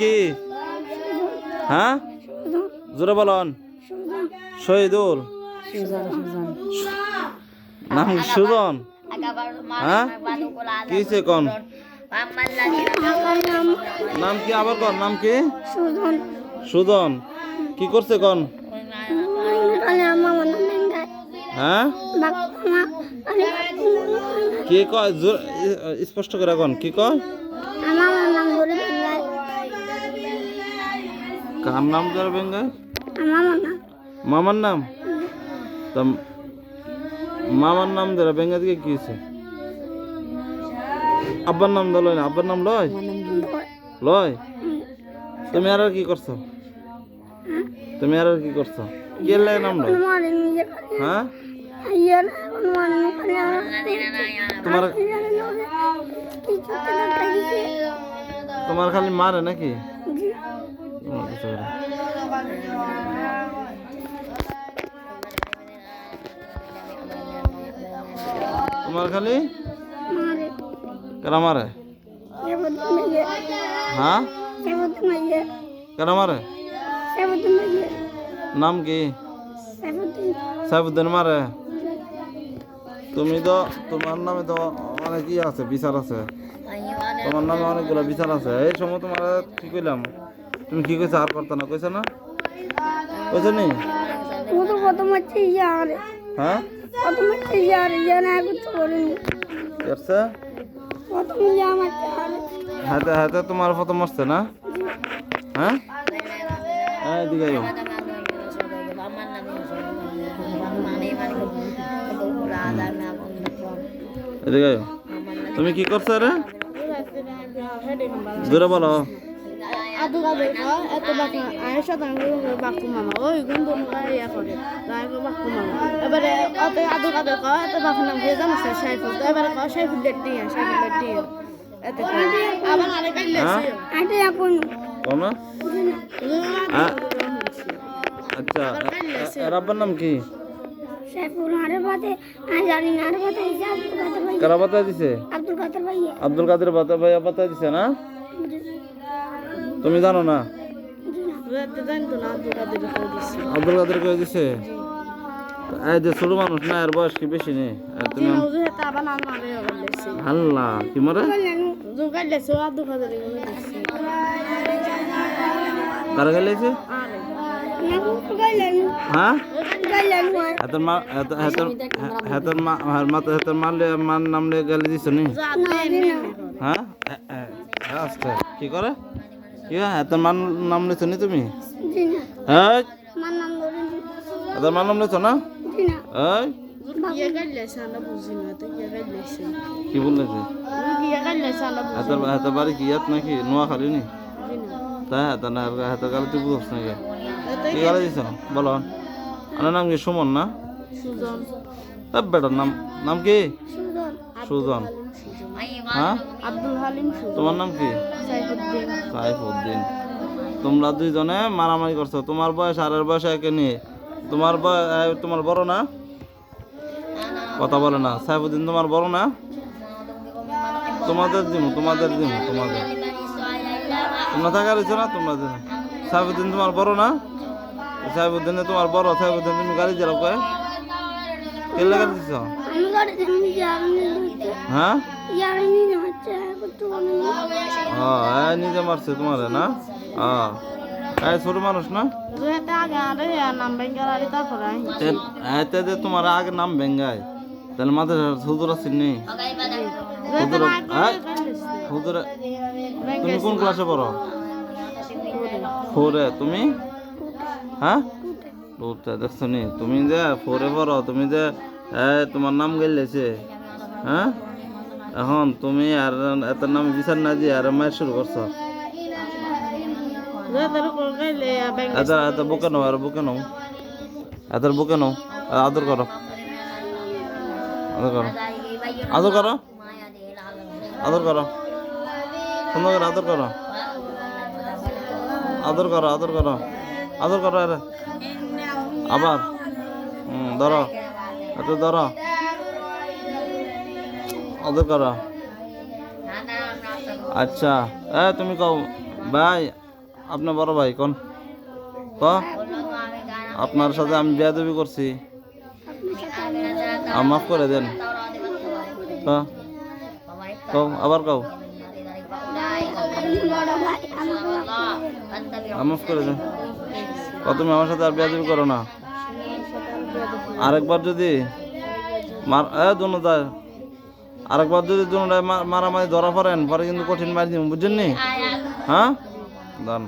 কি? হ্যাঁ? জোরে বলন। শহীদুল। নাম সুজন। হ্যাঁ? কি হয়েছে কন? নাম কি আবার কন? নাম কি? সুজন। কি করছে কন? হ্যাঁ? কি কয়? স্পষ্ট করে কন। কি কয়? কার নাম বেঙ্গায় মামার নাম। তা মামার নাম ধরে বেঙ্গা দিকে কি হয়েছে? আব্বার নাম লয় না। আব্বার নাম লয়? লয়। তুমি আর কি করছ? তুমি আর কি করছ? কে লাগে নাম লয়? হ্যাঁ? তোমার তোমার খালি মারে নাকি? তোমার খালি? কেন মারে? হ্যাঁ? সেবতন মারে? নাম কি? সাইফুদ্দিন মারে। তুমি তো, তোমার নামে তো অনেক ই আছে, বিচার আছে। তোমার নামে অনেকগুলো বিচার আছে। এই সময় তোমার কি কইলাম? তুমি কি কইছো আর করতে না? কইছো না? কইছো নি? ও তো প্রথম হচ্ছে ইয়ার হ্যাঁ? প্রথম হচ্ছে ইয়ার ইয়ে না কিছু করিনি। করছে? প্রথম ইয়ে আমার হাতে হাতে তোমার ফটো মারছে না? হ্যাঁ? হ্যাঁ এদিকে আইও। এদিকে আইও। তুমি কি করছ রে? জোরে বলো। এত বাকি। আয়ের সাথে বাকু মামা। ওই গুণ দুন ইয়া করে তাই বাকু মামা। এবারে অত আদু গাবে কয় এত বাকু নাম দিয়ে জানো স্যার সাইফুল। তো এবারে কয় সাইফুল ডেটি সাইফুল ডেটি এত আবার আরে কাইলে হ্যাঁ? আইতে এখন। কোন হ্যাঁ? আচ্ছা আব্বার নাম কি? কারা বাতা দিছে? আব্দুল কাদের ভাই আব্দুল কাদের ভাই বাতা দিছে না? তুমি জানো না? আব্দুল কাদের ভাই দিছে। এই যে ছোট মানুষ না এর বয়স কি বেশি নেই আর তুমি আল্লাহ কি মরে? কারা গেলেছে হ্যাঁ? গাইলেন হাতের মা হাতের হাতের হাতের মা হার মাথা মারলে নামলে গেলে দিছ নি? হ্যাঁ? আস্তে কি করে? হয়? মান নাম নিছ নি তুমি? হ্যাঁ আমার নাম মান নাম নিছ না? গাইলেছে কি বললেছে গাইলেছে হাতের হাতের বাড়ি কি ইয়াত নাকি? নোয়া খালি নি। তাই হাতের না হাতের গালে তুই বুঝছ নাকি কি গালে দিছ? বলো। আমার নাম কি? সুমন না? সুজন। বেটার নাম নাম কি? সুজন। সুজন। হ্যাঁ? আব্দুল হালিম তোমার নাম কি? সাইফুদ্দিন। সাইফুদ্দিন। তোমরা দুইজনে মারামারি করছ। তোমার বয়স আর বয়স একে নিয়ে। তোমার তোমার বড় না? কথা বলে না। সাইফুদ্দিন তোমার বড় না? তোমাদের দিমু তোমাদের দিমু তোমাদের। তোমরা থাকা রয়েছো না? তোমরা দিন সাইফুদ্দিন তোমার বড় না? সাইফুদ্দিনে তোমার বড়। সাইফুদ্দিন তুমি গাড়ি চালাও কয়ে? কেলে গাড়ি দিছ হ্যাঁ? হ্যাঁ নিজে মারছে তোমারে না? হ্যাঁ। ছোট মানুষ না? যেটা আগে আরে নাম বেঙ্গাল আরে তারপরে এ- এতে যে তোমার আগে নাম বেঙ্গায় তাহলে মাথায় হুজুর আছে হুজুর হ্যাঁ? হুজুর তুমি কোন ক্লাসে পড়ো? ফোরে তুমি? হ্যাঁ? টুতে দেখছ নি? তুমি যে ফোরে পড়ো, তুমি যে তোমার নাম গেলেছে হ্যাঁ? এখন তুমি আর এত নাম বিচার না দিয়ে আর মায়ের শুরু করছ। এত এত বুকে নাও আর বুকে নাও। এত বুকে নাও আদর করো। আদর করো। আদর করো। আদর করো। সুন্দর করে আদর করো। আদর করো আদর করো। আদর করো আরে। আবার। হুম ধরো। এত ধরো। করো। আচ্ছা। এ, তুমি কও, ভাই, আপনার বড় ভাই কোন? ক? আপনার সাথে আমি বেয়াদবি করছি। মাফ করে দেন। কও, আবার কও। মাফ করে দেন। ক, তুমি আমার সাথে আর বেয়াদবি করো না। আরেকবার যদি মার, এ, দুনো আরেকবার যদি দুনোটায় মারামারি ধরা পড়েন পরে কিন্তু কঠিন মারি দিব বুঝছেন হ্যাঁ? দান